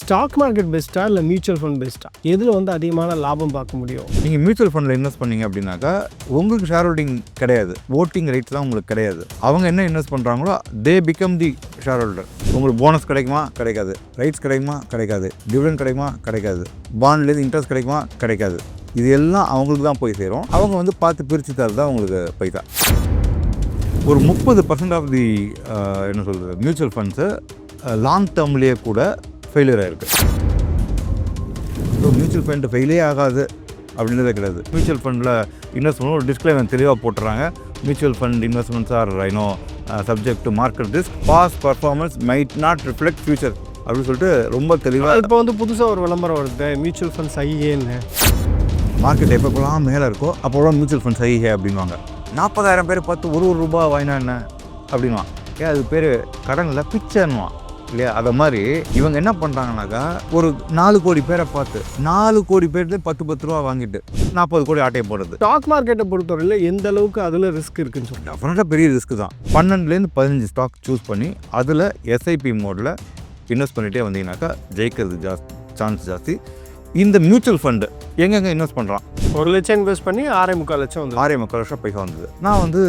Stock market பெஸ்ட்டா இல்லை mutual fund பெஸ்ட்டா எதில் வந்து அதிகமான லாபம் பார்க்க முடியும்? நீங்கள் மியூச்சுவல் ஃபண்டில் இன்வெஸ்ட் பண்ணீங்க அப்படின்னாக்கா உங்களுக்கு ஷேர் ஹோல்டிங் கிடையாது. ஓட்டிங் ரைட்ஸ் தான் உங்களுக்கு கிடையாது. அவங்க என்ன இன்வெஸ்ட் பண்ணுறாங்களோ they become the share holder உங்களுக்கு போனஸ் கிடைக்குமா? கிடைக்காது. ரைட்ஸ் கிடைக்குமா? கிடைக்காது. டிவிடன் கிடைக்குமா? கிடைக்காது. பாண்ட்லேருந்து இன்ட்ரெஸ்ட் கிடைக்குமா? கிடைக்காது. இது எல்லாம் அவங்களுக்கு தான் போய் சேரும். அவங்க வந்து பார்த்து பிரித்து தரது தான் உங்களுக்கு பைசா. ஒரு முப்பது பர்சன்ட் ஆஃப் தி என்ன சொல்கிறது மியூச்சுவல் ஃபண்ட்ஸு லாங் டேர்ம்லேயே கூட ஃபெயிலியர் ஆயிருக்கு. ஸோ மியூச்சுவல் ஃபண்ட் ஃபெயிலே ஆகாது அப்படின்றதே கிடையாது. மியூச்சுவல் ஃபண்டில் இன்வெஸ்ட் பண்ண ஒரு டிஸ்க்ளைமர் தெளிவாக போட்டுறாங்க. Mutual fund investments are I know subject to market risk past performance might not reflect future அப்படின்னு சொல்லிட்டு ரொம்ப தெளிவாக இப்போ வந்து புதுசாக ஒரு விளம்பரம் வருது. மியூச்சுவல் ஃபண்ட்ஸ் ஐஏன்னு மார்க்கெட் எப்பப்பெல்லாம் மேலே இருக்கோ அப்போலாம் மியூச்சுவல் ஃபண்ட்ஸ் ஐஹே அப்படின்வாங்க. நாற்பதாயிரம் பேர் பார்த்து ஒரு ஒரு ரூபா வாங்கினா என்ன? அப்படின்வான் ஏன் அது பேர் கடனில் பிச்சைன்னுவான் இல்லையா? அதை மாதிரி இவங்க என்ன பண்ணுறாங்கனாக்கா ஒரு நாலு கோடி பேரை பார்த்து நாலு கோடி பேர்ல பத்து பத்து ரூபா வாங்கிட்டு நாற்பது கோடி ஆட்டையை போடுறது. ஸ்டாக் மார்க்கெட்டை பொறுத்தவரையில் எந்த அளவுக்கு அதில் ரிஸ்க் இருக்குன்னு சொல்லிட்டு டெஃபினட்டாக பெரிய ரிஸ்க் தான். பன்னெண்டுலேருந்து பதினஞ்சு ஸ்டாக் சூஸ் பண்ணி அதில் எஸ்ஐபி மோடில் இன்வெஸ்ட் பண்ணிகிட்டே வந்தீங்கன்னாக்கா ஜெயிக்கிறது ஜாஸ்தி சான்ஸ் ஜாஸ்தி. இந்த மியூச்சுவல் ஃபண்டு எங்கெங்கே இன்வெஸ்ட் பண்ணுறான் ஒரு லட்சம் இன்வெஸ்ட் பண்ணி ஆறே முக்கால் லட்சம் வந்து ஆறே முக்கால் வருஷம் பைசா வந்தது. நான் வந்து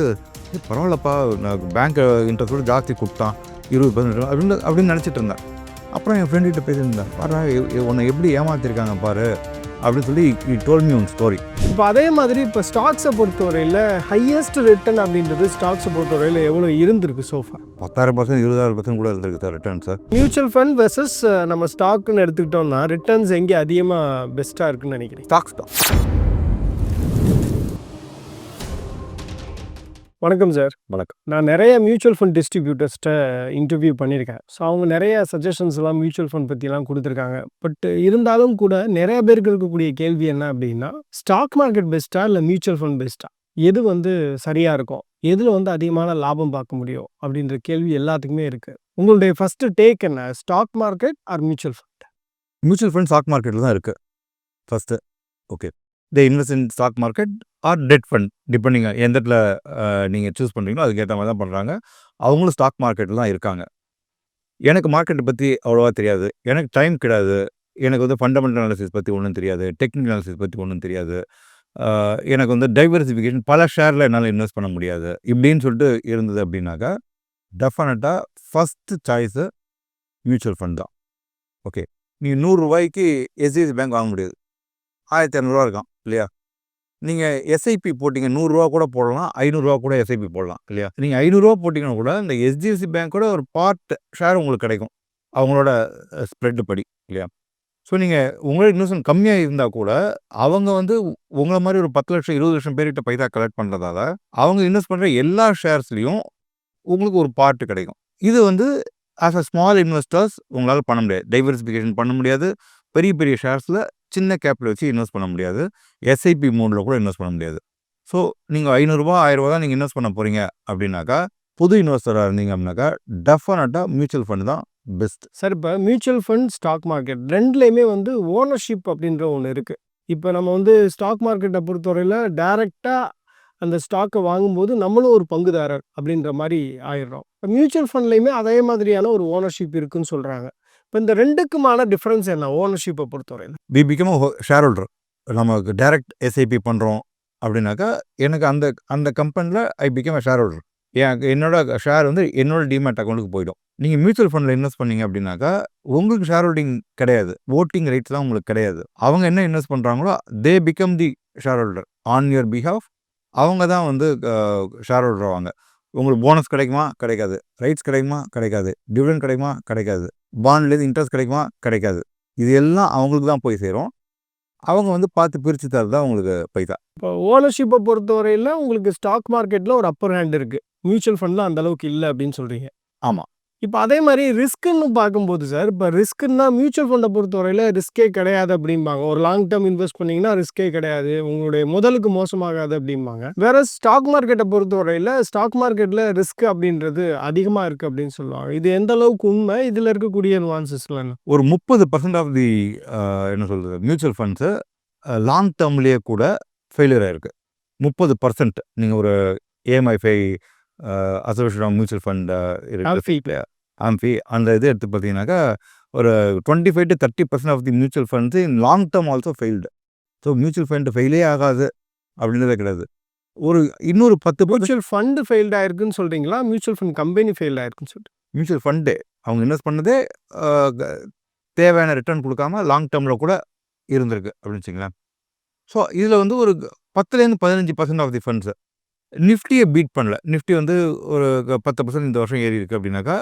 "ஏய், பரவாயில்லப்பா நான் பேங்க் இன்ட்ரெஸ்ட்டோட ஜாஸ்தி கொடுத்தான் இருபது பதினெட்டு அப்படின்னு அப்படின்னு நினச்சிட்டு இருந்தேன். அப்புறம் என் ஃப்ரெண்டுகிட்ட பேசியிருந்தேன் பாரு உன்னை எப்படி ஏமாத்திருக்காங்க பாரு அப்படின்னு சொல்லி he told me one story இப்போ அதே மாதிரி இப்போ ஸ்டாக்ஸை பொறுத்தவரையில் ஹையஸ்ட் ரிட்டர்ன் அப்படின்றது ஸ்டாக்ஸை பொறுத்தவரையில் எவ்வளோ இருந்திருக்கு சோஃபா பத்தாயிரம் பர்சன்ட் இருபதாயிரம் பர்சன்ட் கூட இருந்திருக்கு sir return sir mutual fund versus நம்ம ஸ்டாக்னு எடுத்துக்கிட்டோம்னா ரிட்டர்ன்ஸ் எங்கே அதிகமாக பெஸ்ட்டாக இருக்குன்னு நினைக்கிறேன் ஸ்டாக்ஸ் தான். வணக்கம் சார் வணக்கம். நான் நிறைய மியூச்சுவல் ஃபண்ட் டிஸ்ட்ரிபியூட்டர்ஸ்ட்ட இன்டர்வியூ பண்ணியிருக்கேன். ஸோ அவங்க நிறைய சஜஷன்ஸ் எல்லாம் மியூச்சுவல் ஃபண்ட் பற்றிலாம் கொடுத்துருக்காங்க. பட் இருந்தாலும் கூட நிறைய பேருக்கு இருக்கக்கூடிய கேள்வி என்ன அப்படின்னா ஸ்டாக் மார்க்கெட் பெஸ்ட்டா இல்லை மியூச்சுவல் ஃபண்ட் பெஸ்ட்டா எது வந்து சரியாக இருக்கும்? எதில் வந்து அதிகமான லாபம் பார்க்க முடியும்? அப்படின்ற கேள்வி எல்லாத்துக்குமே இருக்குது உங்களுடைய ஃபஸ்ட்டு டேக் என்ன? Stock market or mutual fund mutual fund stock மார்க்கெட்டில் தான் இருக்குது first okay they invest in stock market or debt fund depending எந்த இடத்துல நீங்கள் சூஸ் பண்ணுறீங்களோ அதுக்கேற்ற மாதிரி தான் பண்ணுறாங்க அவங்களும் ஸ்டாக் மார்க்கெட்டில் தான் இருக்காங்க. எனக்கு மார்க்கெட்டை பற்றி அவ்வளோவா தெரியாது. எனக்கு டைம் கிடையாது. எனக்கு வந்து ஃபண்டமெண்டல் அனாலிசிஸ் பற்றி ஒன்றும் தெரியாது. டெக்னிக்கல் அனாலிசிஸ் பற்றி ஒன்றும் தெரியாது. எனக்கு வந்து டைவர்சிஃபிகேஷன் பல ஷேரில் என்னால் இன்வெஸ்ட் பண்ண முடியாது. இப்படின்னு சொல்லிட்டு இருந்தது அப்படின்னாக்கா டெஃபினட்டாக ஃபஸ்ட்டு சாய்ஸு மியூச்சுவல் ஃபண்ட் தான். ஓகே நீங்கள் நூறுரூவாய்க்கு எஸ்டிஎஸ்சி பேங்க் வாங்க முடியாது. ஆயிரத்தி இரநூறுவா இருக்கும் இல்லையா? நீங்கள் எஸ்ஐபி போட்டிங்க நூறுரூவா கூட போடலாம் ஐநூறுரூவா கூட எஸ்ஐபி போடலாம் இல்லையா? நீங்கள் ஐநூறுரூவா போட்டிங்கன்னா கூட இந்த எஸ்டிஎஃப்சி பேங்க்கோட ஒரு பார்ட் ஷேர் உங்களுக்கு கிடைக்கும் அவங்களோட ஸ்ப்ரெட்டு படி இல்லையா? ஸோ நீங்கள் உங்களோட இன்வெஸ்ட்மெண்ட் கம்மியாக இருந்தால் கூட அவங்க வந்து உங்களை மாதிரி ஒரு பத்து லட்சம் இருபது லட்சம் பேர்கிட்ட பைசா கலெக்ட் பண்ணுறதால அவங்க இன்வெஸ்ட் பண்ணுற எல்லா ஷேர்ஸ்லேயும் உங்களுக்கு ஒரு பார்ட்டு கிடைக்கும். இது வந்து ஆஸ் அ ஸ்மால் இன்வெஸ்டர்ஸ் உங்களால் பண்ண முடியாது. டைவர்சிஃபிகேஷன் பண்ண முடியாது. பெரிய பெரிய ஷேர்ஸில் சின்ன கேப்பில் வச்சு இன்வெஸ்ட் பண்ண முடியாது. எஸ்ஐபி மூடில் கூட இன்வெஸ்ட் பண்ண முடியாது. ஸோ நீங்கள் ஐநூறுரூவா ஆயிரரூவா தான் நீங்கள் இன்வெஸ்ட் பண்ண போகிறீங்க அப்படின்னாக்கா புது இன்வெஸ்டராக இருந்தீங்க அப்படின்னாக்கா டெஃபினட்டாக மியூச்சுவல் ஃபண்ட் தான் பெஸ்ட் சார் இப்போ மியூச்சுவல் ஃபண்ட் ஸ்டாக் மார்க்கெட் ரெண்டுலேயுமே வந்து ஓனர்ஷிப் அப்படின்ற ஒன்று இருக்குது இப்போ நம்ம வந்து ஸ்டாக் மார்க்கெட்டை பொறுத்தவரையில் டைரெக்டாக அந்த ஸ்டாக்கை வாங்கும்போது நம்மளும் ஒரு பங்குதாரர் அப்படின்ற மாதிரி ஆயிடுறோம். இப்போ மியூச்சுவல் ஃபண்ட்லேயுமே அதே மாதிரியான ஒரு ஓனர்ஷிப் இருக்குன்னு சொல்கிறாங்க இப்போ இந்த ரெண்டுக்குமான டிஃப்ரென்ஸ் என்ன? ஓனர்ஷிப்பை பொறுத்தவரையில் வி பிகம் ஷேர் ஹோல்டர் நமக்கு டைரக்ட் எஸ்ஐபி பண்ணுறோம் அப்படின்னாக்கா எனக்கு அந்த அந்த கம்பெனியில் ஐ பிகம் ஷேர் ஹோல்டர் என் என்னோட ஷேர் வந்து என்னோட டிமேட் அக்கௌண்ட்டுக்கு போயிடும். நீங்கள் மியூச்சுவல் ஃபண்டில் இன்வெஸ்ட் பண்ணீங்க அப்படின்னாக்கா உங்களுக்கு ஷேர் ஹோல்டிங் கிடையாது. ஓட்டிங் ரைட்ஸ் தான் உங்களுக்கு கிடையாது. அவங்க என்ன இன்வெஸ்ட் பண்ணுறாங்களோ they become the share holder on your behalf அவங்க தான் வந்து ஷேர் ஹோல்டர் ஆவாங்க. உங்களுக்கு போனஸ் கிடைக்குமா? கிடைக்காது. ரைட்ஸ் கிடைக்குமா? கிடைக்காது. டிவிடன் கிடைக்குமா? கிடைக்காது. பாண்ட்லேருந்து இன்ட்ரெஸ்ட் கிடைக்குமா? கிடைக்காது. இது எல்லாம் அவங்களுக்கு தான் போய் சேரும். அவங்க வந்து பார்த்து பிரித்து தரது தான் உங்களுக்கு பைசா. இப்போ ஓனர்ஷிப்பை பொறுத்தவரையில் உங்களுக்கு ஸ்டாக் மார்க்கெட்டில் ஒரு அப்பர் ஹேண்ட் இருக்குது மியூச்சுவல் ஃபண்டில் அந்த அளவுக்கு இல்லை அப்படின்னு சொல்கிறீங்க ஆமா. இப்போ அதே மாதிரி ரிஸ்க்குன்னு பார்க்கும்போது சார் இப்போ ரிஸ்க்குன்னா மியூச்சுவல் ஃபண்டை பொறுத்தவரையில் ரிஸ்கே கிடையாது அப்படிம்பாங்க. ஒரு லாங் டேர்ம் இன்வெஸ்ட் பண்ணீங்கன்னா ரிஸ்கே கிடையாது. உங்களுடைய முதலுக்கு மோசமாகாது அப்படிம்பாங்க. வேற ஸ்டாக் மார்க்கெட்டை பொறுத்தவரையில் ஸ்டாக் மார்க்கெட்டில் ரிஸ்க் அப்படின்றது அதிகமாக இருக்குது அப்படின்னு சொல்லுவாங்க. இது எந்த அளவுக்கு உண்மை? இதில் இருக்கக்கூடிய nuancesலாம் ஒரு முப்பது பர்சன்ட் ஆஃப் தி என்ன சொல்கிறது மியூச்சுவல் ஃபண்ட்ஸு லாங் டேர்ம்லேயே கூட ஃபெயிலியர் ஆயிருக்கு. முப்பது பர்சன்ட் நீங்கள் ஒரு AMFI association of mutual fund இருக்கு. ஆம்ஃபி அந்த இது எடுத்து பார்த்தீங்கன்னாக்கா ஒரு twenty five to thirty percent of the mutual funds in long term also failed so mutual fund ஃபெயிலே ஆகாது அப்படின்றதே கிடையாது. ஒரு இன்னொரு பத்து மியூச்சுவல் ஃபண்டு ஃபெயில்ட் ஆயிருக்குன்னு சொல்றீங்களா? மியூச்சுவல் ஃபண்ட் கம்பெனி ஃபெயில்ட் ஆயிருக்குன்னு சொல்லிட்டு. மியூச்சுவல் ஃபண்டு அவங்க இன்வெஸ்ட் பண்ணதே? தேவையான ரிட்டர்ன் கொடுக்காம லாங் டேர்மில் கூட இருந்திருக்கு அப்படின்னு வச்சுங்களேன். ஸோ இதில் வந்து ஒரு பத்துலேருந்து பதினஞ்சு பர்சன்ட் ஆஃப் தி ஃபண்ட்ஸு நிஃப்டியை பீட் பண்ணல. நிஃப்டி வந்து ஒரு பத்து பர்சன்ட் இந்த வருஷம் ஏறி இருக்கு அப்படின்னாக்கா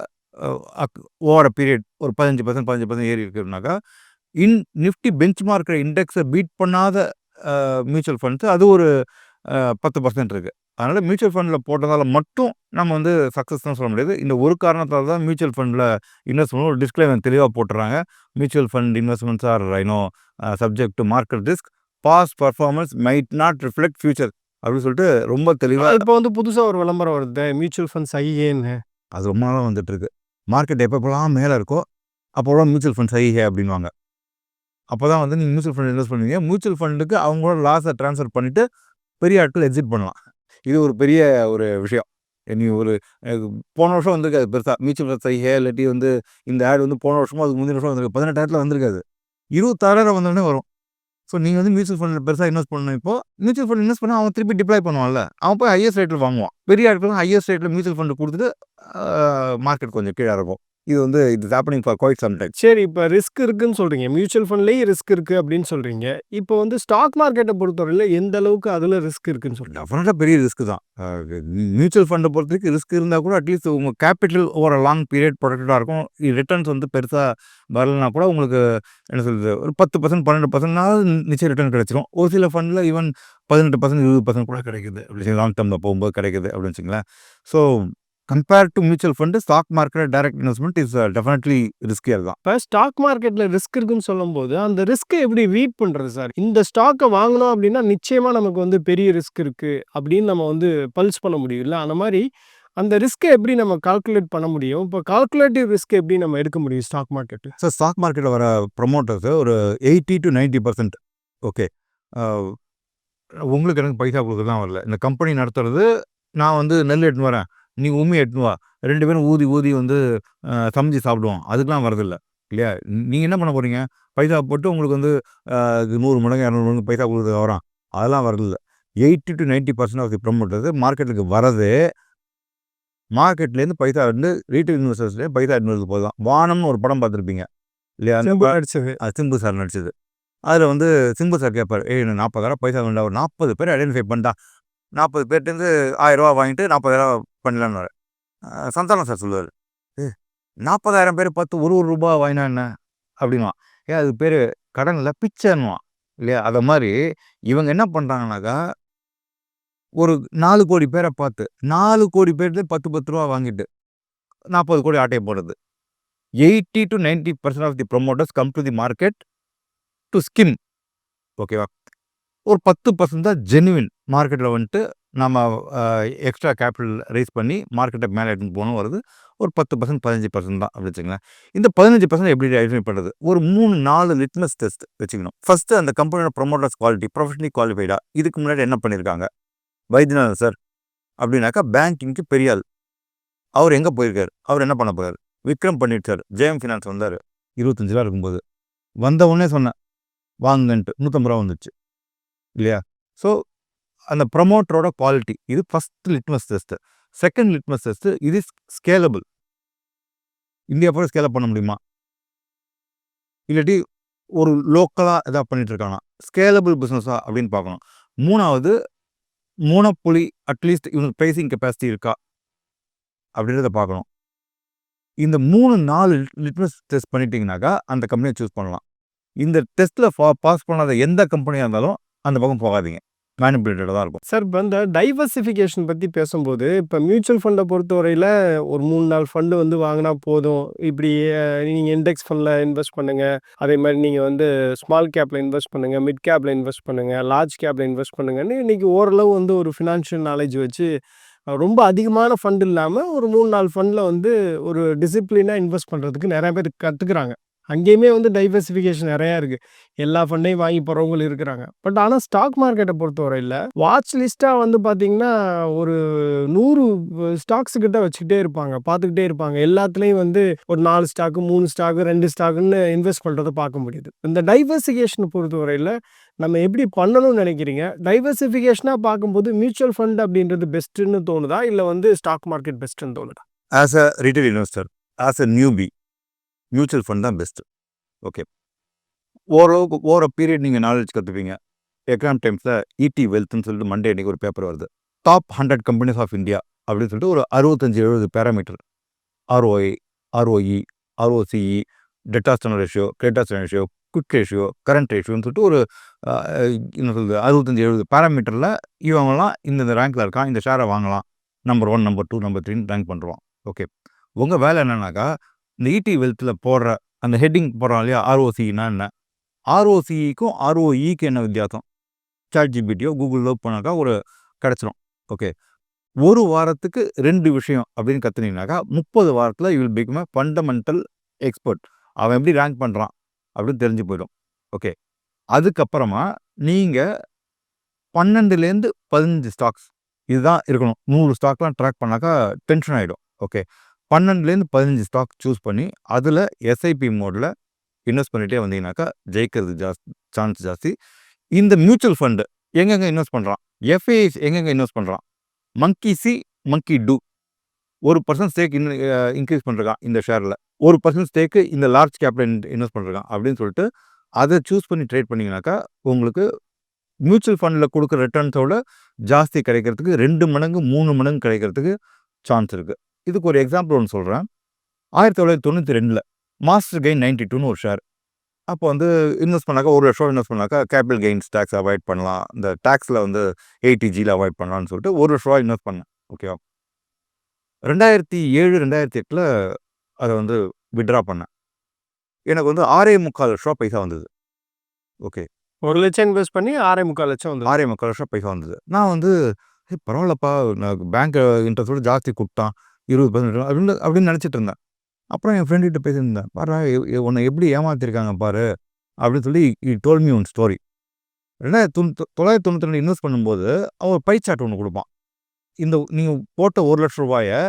ஓவர பீரியட் ஒரு பதினஞ்சு பர்சன்ட் பதினஞ்சு பர்சன்ட் ஏறி இருக்கு அப்படின்னாக்கா இன் நிஃப்டி பெஞ்ச் மார்க்கிற இண்டெக்ஸை பீட் பண்ணாத மியூச்சுவல் ஃபண்ட்ஸ் அது ஒரு பத்து பர்சன்ட் இருக்குது அதனால் மியூச்சுவல் ஃபண்டில் போட்டதால் மட்டும் நம்ம வந்து சக்ஸஸ் தான் சொல்ல முடியாது. இந்த ஒரு காரணத்தால் தான் மியூச்சுவல் ஃபண்டில் இன்வெஸ்ட் பண்ண ஒரு டிஸ்க்ளைமர் தெளிவாக போட்டுறாங்க. Mutual fund investments are I know subject to market risk. Past performance might not reflect future அப்படின்னு சொல்லிட்டு ரொம்ப தெளிவாக இப்போ வந்து புதுசா ஒரு விளம்பரம் வருது. மியூச்சுவல் ஃபண்ட்ஸ் ஐஏன்னு. அது ரொம்ப நாளாக வந்துட்டு இருக்கு. மார்க்கெட் எப்பப்போலாம் மேலே இருக்கோ அப்போலாம் மியூச்சுவல் ஃபண்ட்ஸ் ஐஹே அப்படின்வாங்க அப்போ தான் வந்து நீங்கள் மியூச்சுவல் ஃபண்ட் இன்வெஸ்ட் பண்ணுவீங்க. மியூச்சுவல் ஃபண்டுக்கு அவங்களோட லாஸை ட்ரான்ஸ்ஃபர் பண்ணிவிட்டு பெரிய ஆட்கள் எக்ஸிட் பண்ணலாம். இது ஒரு பெரிய ஒரு விஷயம். நீ ஒரு போன வருஷம் வந்திருக்காது பெருசாக மியூச்சுவல் ஃபண்ட்ஸ் ஐஹே இல்லாட்டி வந்து இந்த ஆட் வந்து போன வருஷமோ அதுக்கு முந்தின வருஷம் வந்திருக்கு பதினெட்டாயிரத்தில் வந்திருக்காது. இருபத்தாறாயிரம் வந்தோடனே வரும். ஸோ நீங்கள் வந்து மியூச்சுவல் ஃபண்டில் பெருசாக இன்வெஸ்ட் பண்ணணும் இப்போ. மியூச்சுவல் ஃபண்ட் இன்வெஸ்ட் பண்ணால் அவன் திருப்பி டிப்ளை பண்ணுவான்ல அவன் போய் ஹையஸ்ட் ரேட்டில் வாங்குவான். பெரிய இடத்துல ஹையஸ்ட் ரேட்டில் மியூச்சுவல் ஃபண்டு கொடுத்துட்டு மார்க்கெட் கொஞ்சம் கீழே இருக்கும் இது வந்து இது happening for quite some time சரி இப்போ ரிஸ்க் இருக்குன்னு சொல்றீங்க. மியூச்சுவல் ஃபண்ட்லேயும் ரிஸ்க் இருக்கு அப்படின்னு சொல்றீங்க. இப்போ வந்து ஸ்டாக் மார்க்கெட்டை பொறுத்தவரையில எந்த அளவுக்கு அதுல ரிஸ்க் இருக்குன்னு சொல்றீங்க? டெஃபினட்டாக பெரிய ரிஸ்க் தான். மியூச்சுவல் ஃபண்டை பொறுத்த வரைக்கும் ரிஸ்க் இருந்தால் கூட அட்லீஸ்ட் உங்கள் கேபிட்டல் ஓவர் லாங் பீரியட் ப்ரொடக்டாக இருக்கும். ரிட்டர்ன்ஸ் வந்து பெருசாக வரலனா கூட உங்களுக்கு என்ன சொல்கிறது ஒரு பத்து பர்சன்ட் பன்னெண்டு பர்சன்ட்னால நிச்சயம் ரிட்டர்ன் கிடைச்சிரும். ஒரு சில ஃபண்டில் ஈவன் பதினெட்டு பர்சன்ட் இருபது பர்சன்ட் கூட கிடைக்குது. அப்படி லாங் டேர்மில் போகும்போது கிடைக்குது அப்படின்னு வச்சுங்களேன் so compare to mutual fund stock market direct investment is definitely riskier தான். இப்போ ஸ்டாக் மார்க்கெட்ல ரிஸ்க் இருக்குன்னு சொல்லும்போது அந்த ரிஸ்க்கை எப்படி ரீட் பண்றது சார்? இந்த ஸ்டாக்கை வாங்கணும் அப்படின்னா நிச்சயமா நமக்கு வந்து பெரிய ரிஸ்க் இருக்கு அப்படின்னு நம்ம வந்து பல்ஸ் பண்ண முடியும்ல அந்த மாதிரி அந்த ரிஸ்க்கை எப்படி நம்ம கால்குலேட் பண்ண முடியும்? இப்போ கால்குலேட்டிவ் ரிஸ்க் எப்படி நம்ம எடுக்க முடியும் ஸ்டாக் மார்க்கெட் ஸோ ஸ்டாக் மார்க்கெட்டில் வர ப்ரொமோட்டர்ஸ் ஒரு eighty to ninety percent okay உங்களுக்கு எனக்கு பைசா கொடுக்க தான் வரல. இந்த கம்பெனி நடத்துறது நான் வந்து நெல் எடுத்துன்னு வரேன். நீ உண்மை எடுத்துன்னு வா. ரெண்டு பேரும் ஊதி ஊதி வந்து சமைச்சு சாப்பிடுவோம். அதுக்கெலாம் வரதில்ல இல்லையா? நீங்கள் என்ன பண்ண போகிறீங்க பைசா போட்டு உங்களுக்கு வந்து நூறு மடங்கு இரநூறு மடங்கு பைசா கொடுக்குறது வரோம் அதெல்லாம் வரதில்ல eighty to ninety percent of the promoters மார்க்கெட்டுக்கு வரது மார்க்கெட்லேருந்து பைசா வந்து ரீட்டைல் இன்வெஸ்டர்ஸ்லேயே பைசா எடுத்து போது தான் வானம்னு ஒரு படம் பார்த்துருப்பீங்க. இல்லையா? அது சிம்பு சார் நடிச்சது. அதில் வந்து சிம்பு சார் கேட்பார் எனக்கு நாற்பதாயிரம் பைசா வேண்டாம். ஒரு நாற்பது பேர் ஐடென்டிஃபை பண்ணிட்டா நாற்பது பேர்ட்டேருந்து ஆயிரரூவா வாங்கிட்டு நாற்பதாயிரம் பண்ணலான்னு சந்தானம் சார் சொல்லுவார். ஏ நாற்பதாயிரம் பேர் பார்த்து ஒரு ஒரு ரூபா வாங்கினா என்ன? அப்படின்வான் ஏன் அது பேர் கடனில் பிச்சைன்னுவான். இல்லையா? அதை மாதிரி இவங்க என்ன பண்ணுறாங்கனாக்கா ஒரு நாலு கோடி பேரை பார்த்து நாலு கோடி பேர்ட்டு பத்து பத்து ரூபா வாங்கிட்டு நாற்பது கோடி ஆட்டையை போடுறது. Eighty to ninety percent of the promoters come to the market to skim. ஓகேவா? ஒரு பத்து பர்சன்ட் தான் ஜெனுவின். மார்க்கெட்டில் வந்துட்டு நம்ம எக்ஸ்ட்ரா கேபிட்டல் ரைஸ் பண்ணி மார்க்கெட்டை மேலே எடுத்துன்னு போகணும். வருது ஒரு பத்து பர்சன்ட் பதினஞ்சு பர்சன்ட் தான் அப்படின்னு வச்சுங்களேன் இந்த பதினஞ்சு பர்சன்ட் எப்படி ஐடென்டிஃபை பண்ணுறது ஒரு மூணு நாலு லிட்மஸ் டெஸ்ட் வச்சுக்கணும். ஃபஸ்ட்டு அந்த கம்பெனியோட ப்ரொமோட்டர்ஸ் குவாலிட்டி ப்ரொஃபஷனலி குவாலிஃபைடாக இதுக்கு முன்னாடி என்ன பண்ணியிருக்காங்க வைத்தியநாதன் சார் அப்படின்னாக்கா பேங்கிங்க்கு பெரிய ஆள் அவர் எங்கே போயிருக்கார்? அவர் என்ன பண்ண போகிறார் விக்ரம் பண்டிட் சார் ஜெயம் ஃபினான்ஸ் வந்தார். இருபத்தஞ்சு ரூபா இருக்கும்போது. வந்த உடனே சொன்னேன் வாங்கன்ட்டு நூற்றம்பது ரூபா வந்துச்சு. இல்லையா? ஸோ அந்த ப்ரமோட்டரோட குவாலிட்டி இது first litmus test second litmus test இது ஸ்கேலபிள் இந்தியா போய் ஸ்கேலப் பண்ண முடியுமா? இல்லாட்டி ஒரு லோக்கலாக எதாவது பண்ணிட்டு இருக்கானா? ஸ்கேலபிள் பிஸ்னஸா அப்படின்னு பார்க்கணும். மூணாவது மூணப்புலி அட்லீஸ்ட் இவனுக்கு ப்ரைஸிங் கெப்பாசிட்டி இருக்கா? அப்படின்றத பார்க்கணும். இந்த மூணு நாலு லிட்மஸ் டெஸ்ட் பண்ணிட்டீங்கனாக்கா அந்த கம்பெனியை சூஸ் பண்ணலாம். இந்த டெஸ்ட்டில் பாஸ் பண்ணாத எந்த கம்பெனியாக இருந்தாலும் அந்த பக்கம் போகாதீங்க. மேனிபுலேட்டடாக தான் இருக்கும். சார் இப்போ இந்த டைவர்சிஃபிகேஷன் பற்றி பேசும்போது இப்போ மியூச்சுவல் ஃபண்டை பொறுத்தவரையில் ஒரு மூணு நாலு ஃபண்டு வந்து வாங்கினா போதும். இப்படி நீங்கள் இண்டெக்ஸ் ஃபண்டில் இன்வெஸ்ட் பண்ணுங்கள் அதே மாதிரி நீங்கள் வந்து ஸ்மால் கேப்பில் இன்வெஸ்ட் பண்ணுங்கள் மிட் கேப்பில் இன்வெஸ்ட் பண்ணுங்கள் லார்ஜ் கேப்பில் இன்வெஸ்ட் பண்ணுங்கன்னு இன்றைக்கி ஓரளவு வந்து ஒரு ஃபினான்ஷியல் நாலேஜ் வச்சு ரொம்ப அதிகமான ஃபண்ட் இல்லாமல் ஒரு மூணு நாலு ஃபண்டில் வந்து ஒரு டிசிப்ளினாக இன்வெஸ்ட் பண்ணுறதுக்கு நிறைய பேர் கற்றுக்குறாங்க அங்கேயுமே வந்து டைவர்சிஃபிகேஷன் நிறையா இருக்குது எல்லா ஃபண்டையும் வாங்கி போகிறவங்களும் இருக்கிறாங்க. பட் ஆனால் ஸ்டாக் மார்க்கெட்டை பொறுத்தவரையில் வாட்ச் லிஸ்ட்டாக வந்து பார்த்திங்கன்னா ஒரு நூறு ஸ்டாக்ஸ் கிட்ட வச்சுக்கிட்டே இருப்பாங்க. பார்த்துக்கிட்டே இருப்பாங்க. எல்லாத்துலேயும் வந்து ஒரு நாலு ஸ்டாக்கு மூணு ஸ்டாக்கு ரெண்டு ஸ்டாக்குன்னு இன்வெஸ்ட் பண்ணுறதை பார்க்க முடியுது. இந்த டைவர்சிஃபிகேஷனை பொறுத்தவரையில் நம்ம எப்படி பண்ணணும்னு நினைக்கிறீங்க? டைவர்சிஃபிகேஷனாக பார்க்கும்போது மியூச்சுவல் ஃபண்ட் அப்படின்றது பெஸ்ட்டுன்னு தோணுதா? இல்லை வந்து ஸ்டாக் மார்க்கெட் பெஸ்ட்டுன்னு தோணுதா? As a retail investor as a newbie mutual fund தான் பெஸ்ட்டு. ஓகே. ஓரளவுக்கு ஓர பீரியட் நீங்கள் நாலேஜ் கற்றுப்பீங்க எக்ஸாம் டைம்ஸில் இடி வெல்த்னு சொல்லிட்டு மண்டே அன்றைக்கி ஒரு பேப்பர் வருது. Top hundred companies of India அப்படின்னு சொல்லிட்டு ஒரு அறுபத்தஞ்சு எழுபது பேராமீட்டர் ஆர்ஓஐ ஆர்ஓஇ ஆர்ஓசிஇ டெட்டாஸ்டன் ரேஷியோ கிரேட்டாஸ்டன் ரேஷியோ குவிக் ரேஷியோ கரண்ட் ரேஷியோன்னு சொல்லிட்டு ஒரு என்ன சொல்கிறது அறுபத்தஞ்சு எழுபது பேராமீட்டரில் இவங்கெல்லாம் இந்த ரேங்க்கில் இருக்கான் இந்த ஷேரை வாங்கலாம். Number one number two number த்ரீன்னு ரேங்க் பண்ணுறோம் ஓகே. உங்கள் வேலை என்னன்னாக்கா இந்த இடி வெல்த்தில் போடுற அந்த ஹெட்டிங் போடுறோம் இல்லையா? ஆர்ஓசினா என்ன? ஆர்ஓசிக்கும் ஆர்ஓஇக்கு என்ன வித்தியாசம்? சாட் ஜிபிடியோ கூகுளில் போனாக்கா ஒரு கிடச்சிரும். ஓகே ஒரு வாரத்துக்கு ரெண்டு விஷயம் அப்படின்னு கற்றுனீங்கனாக்கா முப்பது வாரத்தில் you will become fundamental expert அவன் எப்படி ரேங்க் பண்ணுறான் அப்படின்னு தெரிஞ்சு போயிடும். ஓகே அதுக்கப்புறமா நீங்கள் பன்னெண்டுலேருந்து பதினஞ்சு ஸ்டாக்ஸ் இதுதான் இருக்கணும். நூறு ஸ்டாக்லாம் ட்ராக் பண்ணாக்கா டென்ஷன் ஆகிடும் ஓகே பன்னெண்டுலேருந்து பதினஞ்சு ஸ்டாக் சூஸ் பண்ணி அதில் எஸ்ஐபி மோடில் இன்வெஸ்ட் பண்ணிகிட்டே வந்தீங்கன்னாக்கா ஜெயிக்கிறது ஜாஸ்தி சான்ஸ் ஜாஸ்தி. இந்த மியூச்சுவல் ஃபண்டு எங்கெங்கே இன்வெஸ்ட் பண்ணுறான் எஃப்ஐஎஸ் எங்கெங்கே இன்வெஸ்ட் பண்ணுறான் மங்கி சி மங்கி டூ ஒரு பர்சன்ட் ஸ்டேக் இன் இன்க்ரீஸ் பண்ணுறான் இந்த ஷேரில் ஒரு பர்சன்ட் ஸ்டேக்கு இந்த லார்ஜ் கேபிட்டல் இன்வெஸ்ட் பண்ணுறான் அப்படின்னு சொல்லிட்டு அதை சூஸ் பண்ணி ட்ரேட் பண்ணிங்கனாக்கா உங்களுக்கு மியூச்சுவல் ஃபண்டில் கொடுக்குற ரிட்டர்ன்ஸோட ஜாஸ்தி கிடைக்கிறதுக்கு ரெண்டு மடங்கு மூணு மடங்கு கிடைக்கிறதுக்கு சான்ஸ் இருக்குது இதுக்கு ஒரு எக்ஸாம்பிள் ஒன்று சொல்கிறேன் ஆயிரத்தி தொள்ளாயிரத்தி தொண்ணூற்றி ரெண்டில் மாஸ்டர் கெயின் நைன்டி டூன்னு ஒரு ஷேர் அப்போ வந்து இன்வெஸ்ட் பண்ணாக்கா ஒரு வருஷம் இன்வெஸ்ட் பண்ணாக்கா கேபிட்டல் கெயின்ஸ் டேக்ஸ் அவாய்ட் பண்ணலாம். இந்த டேக்ஸில் வந்து ஏடிஜியில் அவாய்ட் பண்ணலாம்னு சொல்லிட்டு ஒரு வருஷம் ரூபா இன்வெஸ்ட் பண்ணேன். ஓகேவா ரெண்டாயிரத்தி ஏழு ரெண்டாயிரத்தி எட்டில் அதை வந்து விட்ரா பண்ணேன். எனக்கு வந்து ஆறே முக்கால் லட்ச ரூபா பைசா வந்தது. ஓகே ஒரு லட்சம் இன்வெஸ்ட் பண்ணி ஆறே முக்கால் லட்சம் வந்து ஆறே முக்கால் லட்சம் பைசா வந்தது. நான் வந்து "ஏய், பரவாயில்லப்பா நான் பேங்க் இன்ட்ரெஸ்டோட ஜாஸ்தி கொடுத்தான். இருபது பதினெட்டு அப்படின்னு அப்படின்னு நினச்சிட்டு இருந்தேன். அப்புறம் என் ஃப்ரெண்டுகிட்ட பேசியிருந்தேன். பாரு உன்னை எப்படி ஏமாத்திருக்காங்க பாரு அப்படின்னு சொல்லி he told me one story ரெண்டாயிரத்தி தொண்ணூத்தி தொள்ளாயிரத்தி தொண்ணூற்றி ரெண்டு இன்வெஸ்ட் பண்ணும்போது அவன் ஒரு பை ஒன்று கொடுப்பான். இந்த நீங்கள் போட்ட ஒரு லட்ச ரூபாயை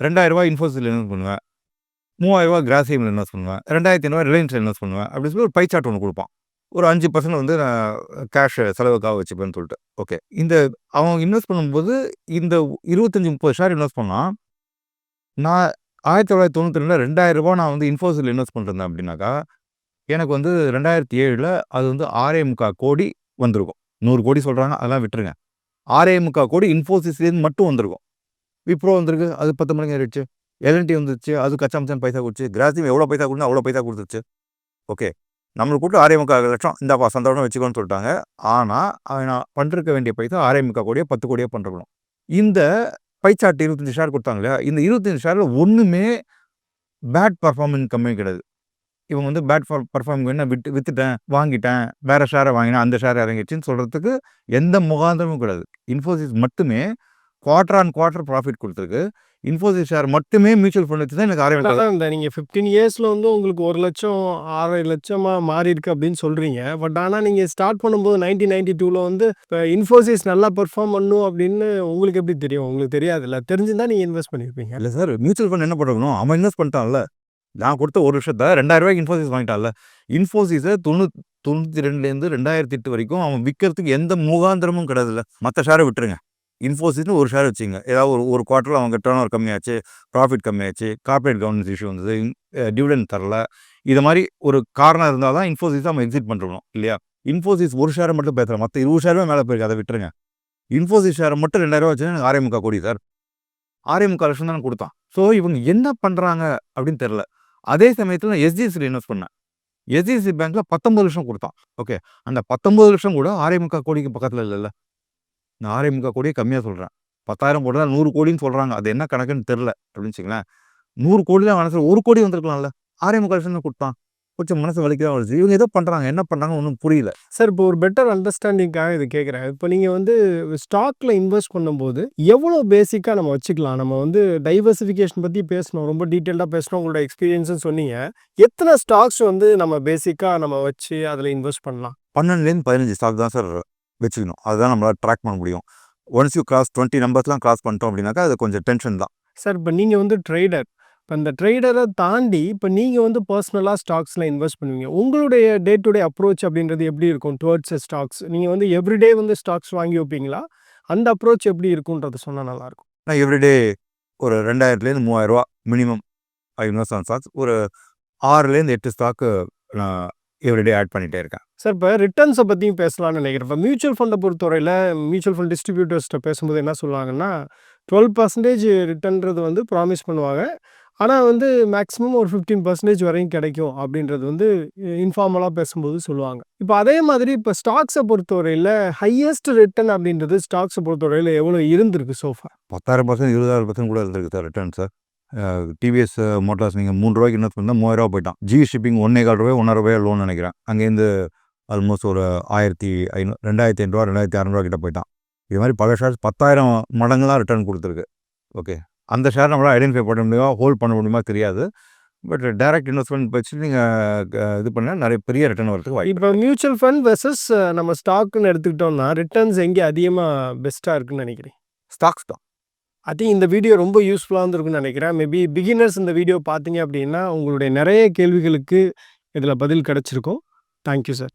ரெண்டாயிரரூபா இன்ஃபோசிஸில் இன்வெஸ்ட் பண்ணுவேன். மூவாயிரம் ரூபாய் கிராசியமில் இன்வெஸ்ட் பண்ணுவேன். ரெண்டாயிரத்தி ஐநூறுவா ரிலையன்ஸில் இன்வெஸ்ட் பண்ணுவேன். அப்படின்னு சொல்லி ஒரு பை ஒன்று கொடுப்பான். ஒரு அஞ்சு பர்சன்ட் வந்து நான் கேஷ் செலவுக்காக வச்சுப்பேன்னு சொல்லிட்டு. ஓகே இந்த அவன் இன்வெஸ்ட் பண்ணும்போது இந்த இருபத்தஞ்சி முப்பது ஷேர் இன்வெஸ்ட் பண்ணால் நான் ஆயிரத்தி தொள்ளாயிரத்தி தொண்ணூற்றி ரெண்டில் ரெண்டாயிரம் ரூபா நான் வந்து இன்ஃபோசிஸில் இன்வெஸ்ட் பண்ணிருந்தேன் அப்படின்னாக்கா எனக்கு வந்து ரெண்டாயிரத்தி ஏழில் அது வந்து ஆறே முக்கால் கோடி வந்திருக்கும். நூறு கோடி சொல்கிறாங்க அதெல்லாம் விட்டுருங்க. ஆறே முக்கால் கோடி இன்ஃபோசிஸ்லேருந்து மட்டும் வந்திருக்கும். விப்ரோ வந்திருக்கு அது பத்து மணிக்கு ஆயிடுச்சு எல்என்டி வந்துருச்சு அது கச்சாமச்சான் பைசா கொடுத்து கிராசியம் எவ்வளோ பைசா கொடுத்தா அவ்வளோ பைசா கொடுத்துருச்சு. ஓகே. நம்மளுக்கு கூட்டு ஆறே முக்கால் லட்சம் இந்தாப்பா சந்தோஷம் வச்சுக்கோன்னு சொல்லிட்டாங்க. ஆனால் அவன் நான் பண்ணிருக்க வேண்டிய பைசா ஆறே முக்கால் கோடியோ பத்து கோடியோ பண்ணிருக்கணும். இந்த பைச்சாட்டு இருபத்தஞ்சி ஷேர் கொடுத்தாங்க இல்லையா இந்த இருபத்தஞ்சி ஷேரில் ஒன்றுமே பேட் பர்ஃபார்மன்ஸ் கம்மி கிடையாது. இவங்க வந்து பேட் ஃபார் பர்ஃபார்ம் என்ன விட்டு வித்துட்டேன் வாங்கிட்டேன் வேறு ஷேரை வாங்கினேன் அந்த ஷேர் இறங்கிடுச்சின்னு சொல்கிறதுக்கு எந்த முகாந்திரமும் கிடையாது. இன்ஃபோசிஸ் மட்டுமே குவார்டர் ஆன் குவார்டர் ப்ராஃபிட் கொடுத்துருக்கு. இன்ஃபோசிஸ் ஷேர் மட்டுமே மியூச்சுவல் ஃபண்ட் வச்சு தான் எனக்கு ஆரம்பிக்கும் இந்த நீங்கள் ஃபிஃப்டீன் இயர்ஸில் வந்து உங்களுக்கு ஒரு லட்சம் ஆறரை லட்சமாக மாறி இருக்கு அப்படின்னு சொல்கிறீங்க பட் ஆனால் நீங்கள் ஸ்டார்ட் பண்ணும்போது நைன்டீன் நைன்டி டூவில் வந்து இப்போ இன்ஃபோசிஸ் நல்லா பெர்ஃபார்ம் பண்ணும் அப்படின்னு உங்களுக்கு எப்படி தெரியும்? உங்களுக்கு தெரியாதுல்ல? தெரிஞ்சுதான் நீங்கள் இன்வெஸ்ட் பண்ணியிருப்பீங்க இல்லை சார் மியூச்சுவல் ஃபண்ட் என்ன பண்ணணும்? அவன் இன்வெஸ்ட் பண்ணிட்டான்ல. நான் கொடுத்த ஒரு விஷயத்த ரெண்டாயிரம் ரூபாய்க்கு இன்ஃபோசிஸ் வாங்கிட்டான்ல. இன்ஃபோசிஸை தொண்ணூ தொண்ணூற்றி ரெண்டுலேருந்து ரெண்டாயிரத்தி எட்டு வரைக்கும் அவன் விற்கிறதுக்கு எந்த முகாந்திரமும் கிடையாதுல்ல. மற்ற ஷேரை விட்டுருங்க. இன்ஃபோசிஸ்னு ஒரு ஷேர் வச்சுங்க ஏதாவது ஒரு ஒரு குவார்ட்டரில் அவங்க டேர்ன் ஓவர் கம்மியாச்சு ப்ராஃபிட் கம்மியாச்சு கார்பரேட் கவர்னன்ஸ் இஷ்யூ வந்தது டிவிடெண்ட் தரல. இது மாதிரி ஒரு காரணம் இருந்தால் தான் இன்ஃபோசிஸ் நம்ம எக்ஸிட் பண்ணுறோம் இல்லையா? இன்ஃபோசிஸ் ஒரு ஷேரை மட்டும் பேசுகிறேன் மற்ற இருபது ஷேருமே மேலே போயிருக்கு அதை விட்டுருங்க. இன்ஃபோசிஸ் ஷேரை மட்டும் ரெண்டாயிரம் ரூபா எனக்கு ஆறே கோடி சார். ஆரேமுக்கா லட்சம் தானே கொடுத்தான். ஸோ இவங்க என்ன பண்ணுறாங்க அப்படின்னு தெரில அதே சமயத்தில் நான் எஸ்டிஎஸ்சியில் இன்வெஸ்ட் பண்ணேன். எஸ்டிஎஸ்சி பேங்க்கில் பத்தொம்பது லட்சம் கொடுத்தான். ஓகே. அந்த பத்தொம்பது லட்சம் கூட ஆறே கோடிக்கு பக்கத்தில் இல்லைல்ல. நான் ஆறே முக்கால் கோடியே கம்மியாக சொல்கிறேன் பத்தாயிரம் போட்டால் நூறு கோடின்னு சொல்கிறாங்க அது என்ன கணக்குன்னு தெரில அப்படின்னு வச்சுங்களேன் நூறு கோடி தான் மனசில் ஒரு கோடி வந்திருக்கலாம்ல. ஆறே முக்கால் லட்சம் தான் கொடுத்தான். கொஞ்சம் மனசு வலிக்க தான் வருது இவங்க ஏதோ பண்ணுறாங்க என்ன பண்ணுறாங்க ஒன்றும் புரியல. சார் இப்போ ஒரு பெட்டர் அண்டர்ஸ்டாண்டிங்காக இது கேட்குறேன். இப்போ நீங்கள் வந்து ஸ்டாக்ல இன்வெஸ்ட் பண்ணும்போது எவ்வளோ பேசிக்காக நம்ம வச்சுக்கலாம்? நம்ம வந்து டைவர்சிஃபிகேஷன் பற்றி பேசணும். ரொம்ப டீட்டெயில்டாக பேசணும். உங்களோட எக்ஸ்பீரியன்ஸ்னு சொன்னீங்க. எத்தனை ஸ்டாக்ஸ் வந்து நம்ம பேசிக்காக நம்ம வச்சு அதில் இன்வெஸ்ட் பண்ணலாம்? பன்னெண்டுலேருந்து பதினஞ்சு ஸ்டாக் தான் சார். வச்சுக்கணும். அதுதான் நம்மளால் ட்ராக் பண்ண முடியும். ஒன்ஸ் யூ கிராஸ் டுவெண்ட்டி நம்பர்ஸ்லாம் கிராஸ் பண்ணிட்டோம் அப்படின்னாக்கா அது கொஞ்சம் டென்ஷன் தான். சார் இப்போ நீங்கள் வந்து ட்ரேடர் இப்போ இந்த ட்ரேடரை தாண்டி இப்போ நீங்கள் வந்து பர்சனலாக ஸ்டாக்ஸில் இன்வெஸ்ட் பண்ணுவீங்க. உங்களுடைய டே டு டே அப்ரோச் அப்படின்றது எப்படி இருக்கும்? டுவர்ட்ஸ் ஸ்டாக்ஸ் நீங்கள் வந்து எவ்ரிடே வந்து ஸ்டாக்ஸ் வாங்கி வைப்பீங்களா? அந்த அப்ரோச் எப்படி இருக்குன்றது சொன்னால் நல்லாயிருக்கும் நான் எவ்ரிடே ஒரு ரெண்டாயிரத்துலேருந்து மூவாயிரரூவா மினிமம் இன்வெஸ்ட் ஆன் ஸ்டாக்ஸ் ஒரு ஆறுலேருந்து எட்டு ஸ்டாக்கு நான் எவ்ரிடே ஆட் பண்ணிகிட்டே இருக்கேன். சார் இப்போ ரிட்டர்ன்ஸை பற்றியும் பேசலாம்னு நினைக்கிறேன். இப்போ மியூச்சுவல் ஃபண்டை பொறுத்தவரையில் மியூச்சுவல் ஃபண்ட் டிஸ்ட்ரிபியூட்டர்ஸ்கிட்ட பேசும்போது என்ன சொல்லுவாங்கன்னா டுவெல் பர்சன்டேஜ் ரிட்டர்ன்றது வந்து ப்ராமிஸ் பண்ணுவாங்க. ஆனால் வந்து மேக்ஸிமம் ஒரு ஃபிஃப்டீன் பர்சன்டேஜ் வரையும் கிடைக்கும் அப்படின்றது வந்து இன்ஃபார்மலாக பேசும்போது சொல்லுவாங்க. இப்போ அதே மாதிரி இப்போ ஸ்டாக்ஸை பொறுத்தவரையில் ஹையஸ்ட் ரிட்டர்ன் அப்படின்றது ஸ்டாக்ஸை பொறுத்தவரையில் எவ்வளோ இருந்திருக்கு சோஃபா பத்தாயிரம் பர்சன்ட் இருபதாயிரம் பர்சன்ட் கூட இருந்திருக்கு sir return sir. TVS Motors நீங்கள் மூணு ரூபாய்க்கு இன்வெஸ்ட் பண்ணால் மூவாயிரரூவா போயிட்டான். ஜி ஷிப்பிங் ஒன்னே கால் ரூபாய் ஒன்றரை ரூபாய் லோன் நினைக்கிறேன். அங்கேருந்து ஆல்மோஸ்ட் ஒரு ஆயிரத்தி ஐநூறு ரெண்டாயிரத்தி ஐநூறுரூவா ரெண்டாயிரத்தி அறநூறுவா கிட்ட போயிட்டான். இது மாதிரி பல ஷேர்ஸ் பத்தாயிரம் மடங்குலாம் ரிட்டர்ன் கொடுத்துருக்கு. ஓகே அந்த ஷேர் நம்மளால் ஐடென்டிஃபை பண்ண முடியுமா ஹோல்ட் பண்ண முடியுமா தெரியாது. பட் டைரக்ட் இன்வெஸ்ட்மெண்ட் வச்சு நீங்கள் இது பண்ணால் நிறைய பெரிய ரிட்டர்ன் வரதுக்கு வாய்ப்பு இப்போ மியூச்சுவல் ஃபண்ட் வெர்சஸ் நம்ம ஸ்டாக்குன்னு எடுத்துக்கிட்டோம்னா ரிட்டர்ன்ஸ் எங்கே அதிகமாக பெஸ்ட்டாக இருக்குன்னு நினைக்கிறேன் ஸ்டாக்ஸ் தான். ஐ திங்க் இந்த வீடியோ ரொம்ப யூஸ்ஃபுல்லாக இருந்திருக்குன்னு நினைக்கிறேன். மேபி பிகினர்ஸ் இந்த வீடியோ பார்த்தீங்க அப்படின்னா உங்களுடைய நிறைய கேள்விகளுக்கு இதில் பதில் கிடச்சிருக்கும். Thank you sir